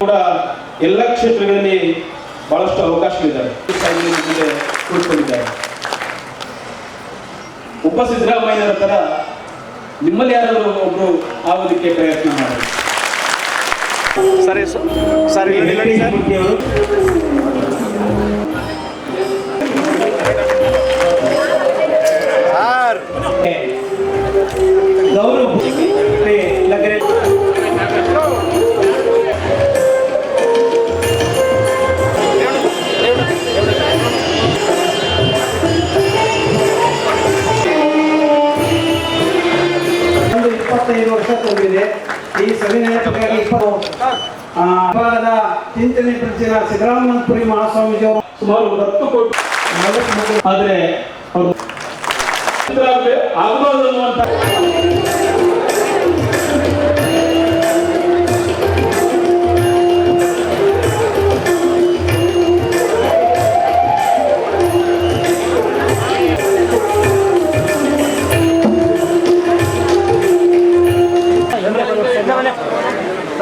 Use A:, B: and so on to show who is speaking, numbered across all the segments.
A: ಕೂಡ ಎಲ್ಲ ಕ್ಷೇತ್ರಗಳಲ್ಲಿ ಬಹಳಷ್ಟು ಅವಕಾಶಗಳಿದ್ದಾರೆ ಕುಳಿತುಕೊಂಡಿದ್ದಾರೆ ಉಪ ಮುಂದೆ ಕೂತ್ಕೊಂಡಿದ್ದಾರೆ. ಒಬ್ಬ ಸಿದ್ದರಾಮಯ್ಯನವರ ತರ ನಿಮ್ಮಲ್ಲಿ ಯಾರಾದರೂ ಒಬ್ರು ಆಗೋದಕ್ಕೆ ಪ್ರಯತ್ನ ಮಾಡಿ
B: ಸರ್ ಸರ್
C: ತುಂಬಿದೆ ಈ ಇಪ್ಪತ್ತು ಆ, ಭಾಗದ ಚಿಂತನೆ ಪ್ರತಿನ ಸಿದ್ದರಾಮಪುರಿ ಮಹಾಸ್ವಾಮೀಜಿಯವರು
A: ಸುಮಾರು ಒಂದು ಹತ್ತು ಕೋಟಿ ಆದರೆ ಅವರು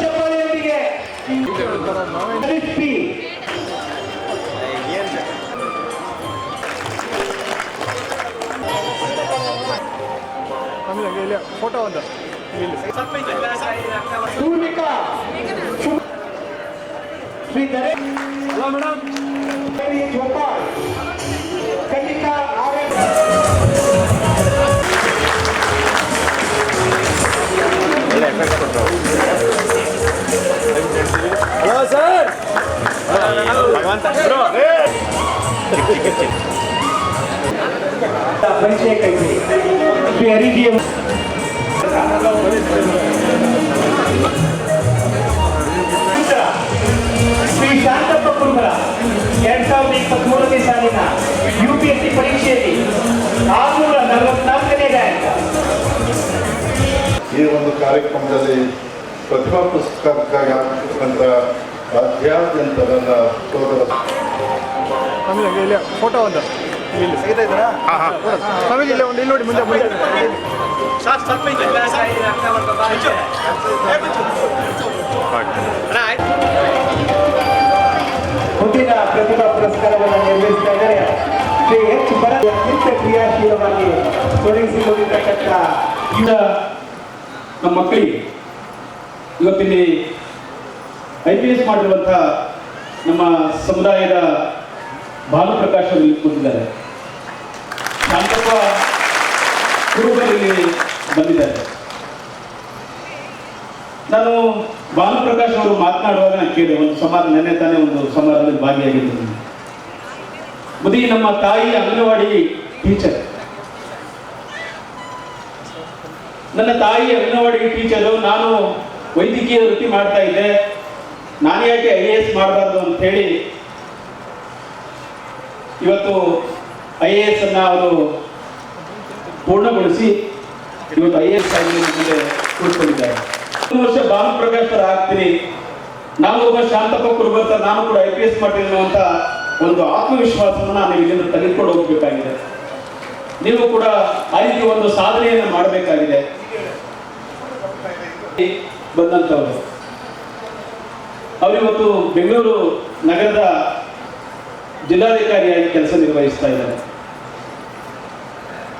C: ಚಪ್ಪಾಳೆಯೊಂದಿಗೆ. ಹರೀಶ್ ಪಿ
B: ಆಮೇಲೆ ಹಂಗೆ ಇಲ್ಲ ಫೋಟೋ ಒಂದು. ಇಲ್ಲಿ.
C: ಪೂರ್ಣಿಕಾ ಶ್ರೀ ಧರೆ. ಮೇಡಮ್ ಗೋಪಾಲ್. ಪರಿಚಯ ¡Bro! ಶ್ರೀ ಶಾಂತಪ್ಪ ಎರಡ್ ಸಾವಿರದ ಇಪ್ಪತ್ಮೂರನೇ ಸಾಲಿನ ಯು ಪಿ ಎಸ್ ಸಿ ಪರೀಕ್ಷೆಯಲ್ಲಿ ಆರುನೂರ ನಲವತ್ನಾಲ್ಕನೇ ರ್ಯಾಂಕ್
D: ಈ ಒಂದು ಕಾರ್ಯಕ್ರಮದಲ್ಲಿ ಪ್ರತಿಭಾ ಪುರಸ್ಕಾರಕ್ಕಾಗಿ ಆಗ್ತಕ್ಕಂಥ ರಾಜ್ಯಾದ್ಯಂತ ನನ್ನ ಸೋದರ
B: ಆಮೇಲೆ ಹಂಗೆ ಇಲ್ಲ ಫೋಟೋ ಒಂದು. ಇಲ್ಲಿ. ಒಂದು ಇಲ್ಲಿ ನೋಡಿ ಮುಂದೆ ಮುಂದೆ
C: ಮುಂದಿನ ಪ್ರತಿಭಾ ಪುರಸ್ಕಾರವನ್ನು ನಿರ್ಮಿಸ್ತಾ ಇದ್ದಾರೆ. ಶ್ರೀ ಎಚ್. ಬರ ಅತ್ಯಂತ ಕ್ರಿಯಾಶೀಲವಾಗಿ ತೊಡಗಿಸಿಕೊಂಡಿರ್ತಕ್ಕಂಥ
A: ನಮ್ಮ ಮಕ್ಕಳಿಗೆ ಇವತ್ತಿಲ್ಲಿ ಐ ಪಿ ಎಸ್ ಮಾಡಿರುವಂಥ ನಮ್ಮ ಸಮುದಾಯದ ಭಾನುಪ್ರಕಾಶ್ ಅವರು ಕೂತಿದ್ದಾರೆ ಶಾಂತಪ್ಪ ಕುರುಬರಲ್ಲಿ ಬಂದಿದ್ದಾರೆ. ನಾನು ಭಾನುಪ್ರಕಾಶ್ ಅವರು ಮಾತನಾಡುವಾಗ ನಾನು ಕೇಳಿದೆ, ಒಂದು ಸಮಾರಂಭ ನೆನ್ನೆ ತಾನೇ ಒಂದು ಸಮಾರಂಭದಲ್ಲಿ ಭಾಗಿಯಾಗಿದ್ದೀನಿ. ಮುದಿ ನಮ್ಮ ತಾಯಿ ಅಂಗನವಾಡಿ ಟೀಚರ್. ನನ್ನ ತಾಯಿ ಅಂಗನವಾಡಿ ಟೀಚರು, ನಾನು ವೈದ್ಯಕೀಯ ವೃತ್ತಿ ಮಾಡ್ತಾ ಇದ್ದೆ. ನಾನು ಯಾಕೆ ಐ ಎ ಎಸ್ ಮಾಡಬಾರ್ದು ಅಂತ ಹೇಳಿ, ಇವತ್ತು ಐ ಎ ಎಸ್ ಅನ್ನು ಅವರು ಪೂರ್ಣಗೊಳಿಸಿ ಇವತ್ತು ಐ ಎ ಎಸ್ ಆಗಿ ಮುಂದೆ ಕೂತ್ಕೊಂಡಿದ್ದಾರೆ. ಒಂದು ವರ್ಷ ಭಾನುಪ್ರಕಾಶ್ ಅವರ ಆಗ್ತೀನಿ. ನಾವು ಒಬ್ಬ ಶಾಂತಪ್ಪ ಕುರುಬರ್ತ ನಾನು ಕೂಡ ಐ ಪಿ ಎಸ್ ಮಾಡ್ತೀನಿ ಅಂತ ಒಂದು ಆತ್ಮವಿಶ್ವಾಸವನ್ನು ನಾನು ಇಲ್ಲಿಂದ ತೆಗೆದುಕೊಂಡು ಹೋಗಬೇಕಾಗಿದೆ. ನೀವು ಕೂಡ ಆ ರೀತಿ ಒಂದು ಸಾಧನೆಯನ್ನು ಮಾಡಬೇಕಾಗಿದೆ. ಬಂದಂಥವ್ರು ಅವರಿವತ್ತು ಬೆಂಗಳೂರು ನಗರದ ಜಿಲ್ಲಾಧಿಕಾರಿಯಾಗಿ ಕೆಲಸ ನಿರ್ವಹಿಸ್ತಾ ಇದ್ದಾರೆ.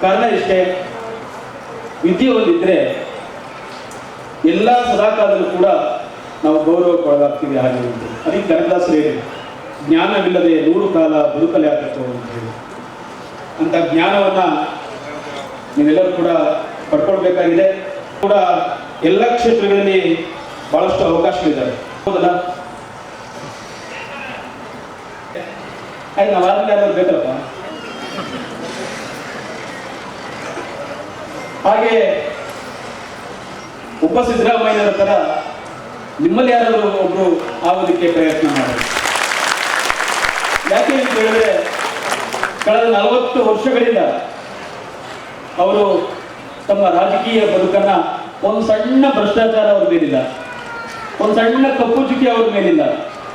A: ಕಾರಣ ಇಷ್ಟೇ, ವಿದ್ಯೆ ಒಂದಿದ್ರೆ ಎಲ್ಲ ಸದಾಕಾಲದಲ್ಲೂ ಕೂಡ ನಾವು ಗೌರವಕ್ಕೊಳಗಾಗ್ತೀವಿ ಹಾಗೆ ಅದಕ್ಕೆ ಕನಕದಾಸರು ಹೇಳಿ ಜ್ಞಾನವಿಲ್ಲದೆ ನೂರು ಕಾಲ ಬದುಕಲೆ ಆಗುತ್ತೋ ಅಂತ ಹೇಳಿ. ಅಂತ ಜ್ಞಾನವನ್ನ ನೀವೆಲ್ಲರೂ ಕೂಡ ಪಡ್ಕೊಳ್ಬೇಕಾಗಿದೆ. ಕೂಡ ಎಲ್ಲ ಕ್ಷೇತ್ರಗಳಲ್ಲಿ ಬಹಳಷ್ಟು ಅವಕಾಶಗಳಿದ್ದಾವೆ. ಹೌದಲ್ಲ? ಆಯ್ತು ನಾವು ಯಾರಾದ್ರು ಬೇಕಲ್ಲಪ್ಪ? ಹಾಗೆ ಒಬ್ಬ ಸಿದ್ದರಾಮಯ್ಯನವರ ತರ ನಿಮ್ಮಲ್ಲಿ ಯಾರಾದರೂ ಒಬ್ರು ಆಗೋದಕ್ಕೆ ಪ್ರಯತ್ನ ಮಾಡಿ ಯಾಕೆ ಅಂತ ಹೇಳಿದ್ರೆ, ಕಳೆದ ನಲವತ್ತು ವರ್ಷಗಳಿಂದ ಅವರು ತಮ್ಮ ರಾಜಕೀಯ ಬದುಕನ್ನ ಒಂದು ಸಣ್ಣ ಭ್ರಷ್ಟಾಚಾರ ಅವ್ರ ಒಂದು ಸಣ್ಣ ಕಪ್ಪು ಚುಕ್ಕಿ ಅವ್ರ ಮೇಲಿಲ್ಲ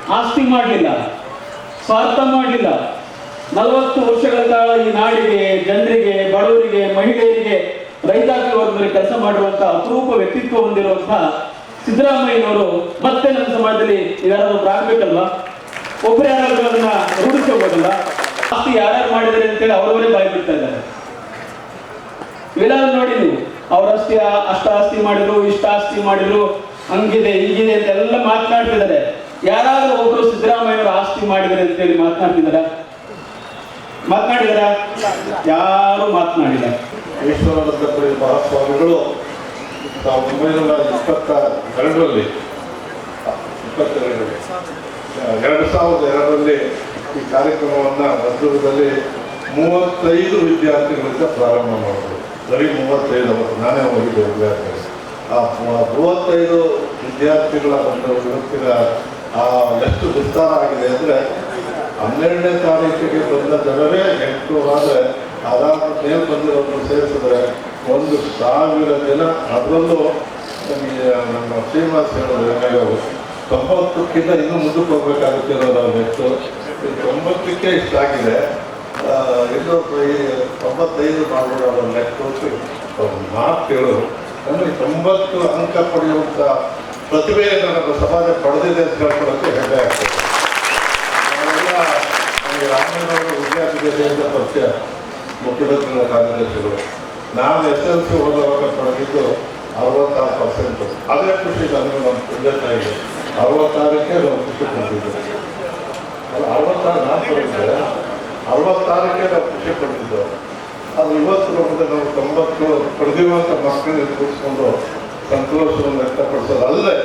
A: ಆಸ್ತಿ ಮಾಡಲಿಲ್ಲ. ಸ್ವಾರ್ಥ ಮಾಡಲಿಲ್ಲ. ನಲವತ್ತು ವರ್ಷಗಳ ಕಾಲ ಈ ನಾಡಿಗೆ, ಜನರಿಗೆ, ಬಡವರಿಗೆ, ಮಹಿಳೆಯರಿಗೆ ರೈತಾಪಿ ವರ್ಗದಲ್ಲಿ ಕೆಲಸ ಮಾಡುವಂತಹ ಅಪರೂಪ ವ್ಯಕ್ತಿತ್ವ ಹೊಂದಿರುವಂತಹ ಸಿದ್ದರಾಮಯ್ಯನವರು ಮತ್ತೆ ನನ್ನ ಸಮಾಜದಲ್ಲಿ ಯಾರಾದ್ರೂ ಆಗ್ಬೇಕಲ್ವಾ? ಒಬ್ಬರು ಯಾರಾದ್ರೂ ಅದನ್ನ ರೂಢಿಸ್ಕೋಬೋದಲ್ಲ ಆಸ್ತಿ ಯಾರ್ಯಾರು ಮಾಡಿದ್ದಾರೆ ಅಂತೇಳಿ ಅವರವರೇ ಬಾಯಿ ಬಿಡ್ತಾ ಇದ್ದಾರೆ. ಇವೆಲ್ಲ ನೋಡಿ ನೀವು. ಅವರಷ್ಟೇ ಅಷ್ಟ ಆಸ್ತಿ ಮಾಡಿದ್ರು ಇಷ್ಟ ಆಸ್ತಿ ಮಾಡಿದ್ರು ಹಂಗಿದೆ, ಹಿಂಗಿದೆ ಅಂತ ಎಲ್ಲ ಮಾತನಾಡ್ತಿದ್ದಾರೆ. ಯಾರಾದ್ರೂ ಒಬ್ರು ಸಿದ್ದರಾಮಯ್ಯವರು ಆಸ್ತಿ ಮಾಡಿದರೆ ಅಂತ ಹೇಳಿ ಮಾತನಾಡ್ತಿದ್ದಾರ? ಮಾತನಾಡಿದಾರ ಯಾರು ಮಾತನಾಡಿಲ್ಲ.
D: ಈಶ್ವರಾನಂದಪುರಿ ಮಹಾಸ್ವಾಮಿಗಳು ಸಾವಿರದ ಒಂಬೈನೂರ ಇಪ್ಪತ್ತ ಎರಡರಲ್ಲಿ ಇಪ್ಪತ್ತೆರಡರಲ್ಲಿ ಎರಡು ಸಾವಿರದ ಎರಡರಲ್ಲಿ ಈ ಕಾರ್ಯಕ್ರಮವನ್ನು ಮದ್ದೂರದಲ್ಲಿ ಮೂವತ್ತೈದು ವಿದ್ಯಾರ್ಥಿಗಳಿಂದ ಪ್ರಾರಂಭ ಮಾಡಿದ್ರು. ಬರೀ ಮೂವತ್ತೈದು ಅವರು ನಾನೇ ಹೋಗಿದ್ದೆ ವಿದ್ಯಾರ್ಥಿ ಮೂವತ್ತೈದು ವಿದ್ಯಾರ್ಥಿಗಳ ಒಂದು ಆ, ಎಷ್ಟು ವಿಸ್ತಾರ ಆಗಿದೆ ಅಂದರೆ ಹನ್ನೆರಡನೇ ತಾರೀಕಿಗೆ ಬಂದ ಜನರೇ ಎಂಟು ಆದರೆ ಅದಾದ ಮೇಲೆ ಬಂದಿರೋದು ಸೇರಿಸಿದ್ರೆ ಒಂದು ಸಾವಿರ ಜನ. ಅದರಲ್ಲೂ ನಮ್ಮ ಶ್ರೀನಿವಾಸ ಹೇಳೋದು ಏನಾಗ ತೊಂಬತ್ತಕ್ಕಿಂತ ಇನ್ನೂ ಮುಂದಕ್ಕೆ ಹೋಗ್ಬೇಕಾಗುತ್ತೆ ಅನ್ನೋದು ಹೆಚ್ಚು ತೊಂಬತ್ತಕ್ಕೆ ಇಷ್ಟ ಆಗಿದೆ. ಇನ್ನು ತೊಂಬತ್ತೈದು ಮಾಡ್ಬೋದು ನೆಕ್ಸ್ಟ್ ಮಾತು ಕೇಳೋದು ಅಂದರೆ ತೊಂಬತ್ತು ಅಂಕ ಪಡೆಯುವಂಥ ಪ್ರತಿಭೆಯನ್ನು ನಮ್ಮ ಸಮಾಜ ಪಡೆದಿದೆ ಅಂತ ಹೇಳ್ಕೊಳ್ಳೋಕ್ಕೆ ಹೆಮ್ಮೆ ಆಗ್ತದೆ ನಮಗೆ ಅಂತ ವಿದ್ಯಾರ್ಥಿಗಳಿಂದ ಪರಿಚಯ ಮುಖ್ಯಮಂತ್ರಿಗಳ ಕಾರ್ಯದರ್ಶಿಗಳು. ನಾನು ಎಸ್ ಎಲ್ ಸಿ ಓದುವಾಗ ಪಡೆದಿದ್ದು ಅರವತ್ತಾರು ಪರ್ಸೆಂಟ್ ಅದೇ ಖುಷಿ ನನಗೆ ನಮ್ಮ ತಂದೆ ತಾಯಿಗೆ. ಅರವತ್ತಾರಕ್ಕೆ ನಾವು ಖುಷಿ ಪಡ್ತಿದ್ದೆ. ಅಲ್ಲ, ಅರವತ್ತಾರು ನಾನು ಪಡೆದಿದ್ದೆ ಅರವತ್ತಾರಕ್ಕೆ ನಾವು ಖುಷಿ ಪಡ್ತಿದ್ದೆವು ಅದು ಇವತ್ತು ನೋಡಿದ್ರೆ ನಾವು ತೊಂಬತ್ತು ಪಡೆದಿರುವಂಥ ಮಕ್ಕಳಿಗೆ ಕೂರಿಸ್ಕೊಂಡು ಸಂತೋಷವನ್ನು ವ್ಯಕ್ತಪಡಿಸೋದಲ್ಲದೆ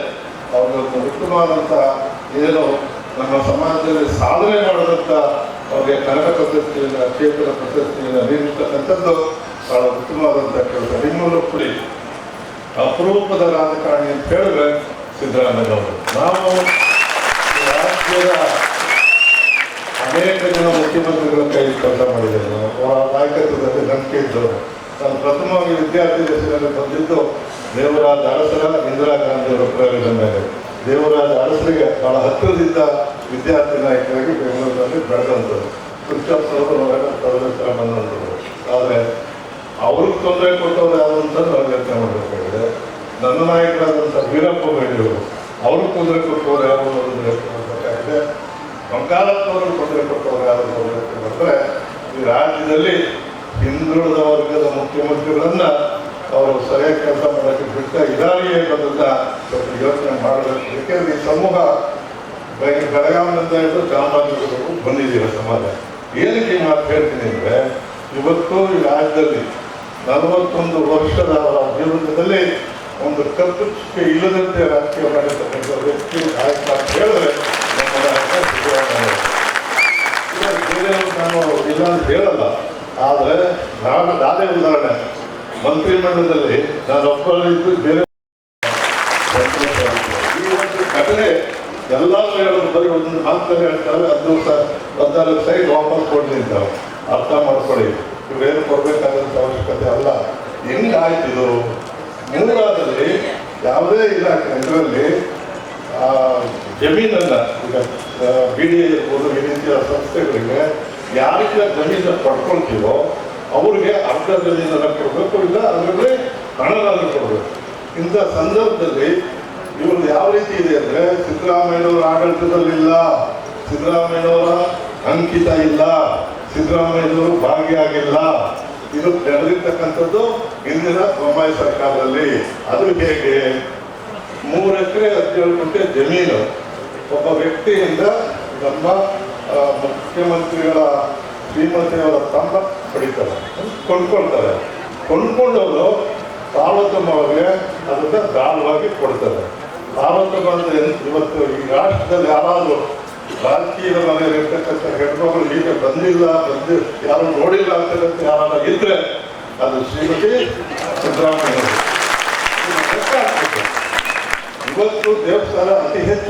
D: ಅವ್ರದ್ದು ಉತ್ತಮವಾದಂಥ ಏನು ನಮ್ಮ ಸಮಾಜದಲ್ಲಿ ಸಾಧನೆ ಮಾಡಿದಂಥ ಅವ್ರಿಗೆ ಕನ್ನಡ ಪ್ರಶಸ್ತಿಯನ್ನು ಕ್ಷೇತ್ರ ಪ್ರಶಸ್ತಿಯನ್ನು ನೀಡಿರ್ತಕ್ಕಂಥದ್ದು ಬಹಳ ಉತ್ತಮವಾದಂಥ ಕೆಲಸ. ನಿಮ್ಮಲ್ಲೂ ಕೂಡಿ ಅಪರೂಪದ ರಾಜಕಾರಣಿ ಅಂತ ಹೇಳಿದ್ರೆ ಸಿದ್ದರಾಮಯ್ಯನವರು ನಾವು ಈ ರಾಜ್ಯದ ಅನೇಕ ಜನ ಮುಖ್ಯಮಂತ್ರಿಗಳ ಕೈ ಕೆಲಸ ಮಾಡಿದ್ದೇನೆ ನಾನು. ಅವರ ಇದ್ದವರು ನಾನು ಪ್ರಥಮವಾಗಿ ವಿದ್ಯಾರ್ಥಿ ದಶೆಯಲ್ಲಿ ಬಂದಿದ್ದು ದೇವರಾಜ ಅರಸರ ಇಂದಿರಾ ಗಾಂಧಿ ಅವರ ಪ್ರೇರಣೆ ಮೇಲೆ. ದೇವರಾಜ ಅರಸರಿಗೆ ಬಹಳ ಹತ್ತಿರದಿದ್ದ ವಿದ್ಯಾರ್ಥಿ ನಾಯಕರಾಗಿ ಬೆಂಗಳೂರಿನಲ್ಲಿ ಬೆಳೆದಂಥದ್ದು ಕೃಷ್ಣಪ್ಪನವರು ತದನಂತರ ಬಂದಂಥದ್ದು ಆದರೆ ಅವ್ರಿಗೆ ತೊಂದರೆ ಕೊಟ್ಟವ್ರು ಯಾರು ಅಂತ ನಾವು ಯೋಚನೆ ಮಾಡಬೇಕಾಗಿದೆ. ನನ್ನ ನಾಯಕರಾದಂಥ ವೀರಪ್ಪ ಮೊಯ್ಲಿಯವರು ಅವ್ರಿಗೆ ತೊಂದರೆ ಕೊಟ್ಟವ್ರು ಯಾರು ಅನ್ನೋದನ್ನ ಯೋಚನೆ ಮಾಡಬೇಕಾಗಿದೆ. ಬಂಗಾಳದವರು ತೊಂದರೆ ಕೊಟ್ಟವರು ಯಾರು ಯೋಚನೆ ಮಾಡಿದ್ರೆ ಈ ರಾಜ್ಯದಲ್ಲಿ ಹಿಂದುಳಿದ ವರ್ಗದ ಮುಖ್ಯಮಂತ್ರಿಗಳನ್ನ ಅವರು ಸರಿಯಾಗಿ ಕೆಲಸ ಮಾಡೋಕ್ಕೆ ಬಿಟ್ಟ ಇದಾರಿಯೇ ಬಂದನ್ನ ಸ್ವಲ್ಪ ಯೋಚನೆ ಮಾಡಬೇಕು. ಯಾಕೆಂದ್ರೆ ಈ ಸಮೂಹ ಬೆಳಗಾವಿನಿಂದ ಹಿಡಿದು ಚಾಮರಾಜನಗರವರೆಗೂ ಬಂದಿದ್ದೀವಿ ಸಮಾಜ. ಏನಕ್ಕೆ ಈ ಮಾತು ಹೇಳ್ತೀನಿ ಅಂದರೆ, ಇವತ್ತು ಈ ರಾಜ್ಯದಲ್ಲಿ ನಲವತ್ತೊಂದು ವರ್ಷದ ಅವರ ಜೀವನದಲ್ಲಿ ಒಂದು ಕಪ್ಪು ಚುಕ್ಕೆ ಇಲ್ಲದಂತೆ ರಾಜಕೀಯ ಮಾಡಿರ್ತಕ್ಕಂಥ ವ್ಯಕ್ತಿ ಕಾರ್ಯಕ್ರಮ ಹೇಳಿದ್ರೆ ನಮ್ಮ ನಾನು ಹೇಳಲ್ಲ. ಆದರೆ ನಾನು ನಾನೇ ಉದಾಹರಣೆ. ಮಂತ್ರಿಮಂಡಲದಲ್ಲಿ ನಾನು ಒಬ್ಬರಿದ್ದು ಬೇರೆ ಒಂದು ಘಟನೆ ಎಲ್ಲರೂ ಹೇಳೋದು ಬರೀ ಒಂದು ಮಾತಲ್ಲಿ ಹೇಳ್ತಾರೆ ಅದು ಹದಿನಾಲ್ಕು ಸೈಡ್ ವಾಪಸ್ ಕೊಡ್ಲಿ ಅಂತ ಅರ್ಥ ಮಾಡ್ಕೊಳ್ಳಿ. ಇವೇನು ಕೊಡಬೇಕಾದಂಥ ಅವಶ್ಯಕತೆ ಅಲ್ಲ. ಹೆಂಗಾಯ್ತು ಇದು? ಮೂರಾದಲ್ಲಿ ಯಾವುದೇ ಇಲಾಖೆ ಇದರಲ್ಲಿ ಜಮೀನನ್ನ ಈಗ ಬಿ ಡಿ ಇರ್ಬೋದು ಈ ರೀತಿಯ ಸಂಸ್ಥೆಗಳಿಗೆ ಯಾರಿಗೆ ಜಮೀನು ಪಡ್ಕೊಳ್ತೀವೋ ಅವ್ರಿಗೆ ಅರ್ಧ ಜಮೀನನ್ನ ಕೊಡಬೇಕು ಇಲ್ಲ ಅದರಲ್ಲಿ ಹಣನಾದರೂ ಕೊಡಬೇಕು. ಇಂಥ ಸಂದರ್ಭದಲ್ಲಿ ಇವ್ರದ್ದು ಯಾವ ರೀತಿ ಇದೆ ಅಂದ್ರೆ ಸಿದ್ದರಾಮಯ್ಯನವರ ಆಡಳಿತದಲ್ಲಿಲ್ಲ, ಸಿದ್ದರಾಮಯ್ಯನವರ ಅಂಕಿತ ಇಲ್ಲ, ಸಿದ್ದರಾಮಯ್ಯನವರು ಭಾಗಿಯಾಗಿಲ್ಲ ಇದು ನಡೆದಿರ್ತಕ್ಕಂಥದ್ದು ಇಂದಿನ ಬೊಂಬಾಯಿ ಸರ್ಕಾರದಲ್ಲಿ. ಅದು ಹೇಗೆ? ಮೂರು ಎಕರೆ ಹದಿನೇಳು ಗುಂಟೆ ಜಮೀನು. ಒಬ್ಬ ವ್ಯಕ್ತಿಯಿಂದ ನಮ್ಮ ಮುಖ್ಯಮಂತ್ರಿಗಳ ಶ್ರೀಮತಿಯವರ ತಮ್ಮ ಪಡಿತಾರೆ. ಕೊಂಡ್ಕೊಳ್ತಾರೆ. ಕೊಂಡ್ಕೊಂಡವರು ಸಾರ್ವಜನಿಕವಾಗಿ ಅದನ್ನ ದಾಳವಾಗಿ ಕೊಡ್ತಾರೆ. ಸಾರ್ವಜನಿಕ ಅಂದ್ರೆ ಇವತ್ತು ಈ ರಾಷ್ಟ್ರದಲ್ಲಿ ಯಾರಾದರೂ ರಾಜಕೀಯದ ಮನೆಯಲ್ಲಿ ಇರ್ತಕ್ಕಂಥ ಹೆಣ್ಮಗಳು ಈಗ ಬಂದಿಲ್ಲ, ಬಂದು ಯಾರು ನೋಡಿಲ್ಲ ಅಂತ ಯಾರು ಇದ್ರೆ ಅದು ಶ್ರೀಮತಿ ಸಿದ್ದರಾಮಯ್ಯ. ಇವತ್ತು ದೇವಸ್ಥಾನ ಅತಿ ಹೆಚ್ಚು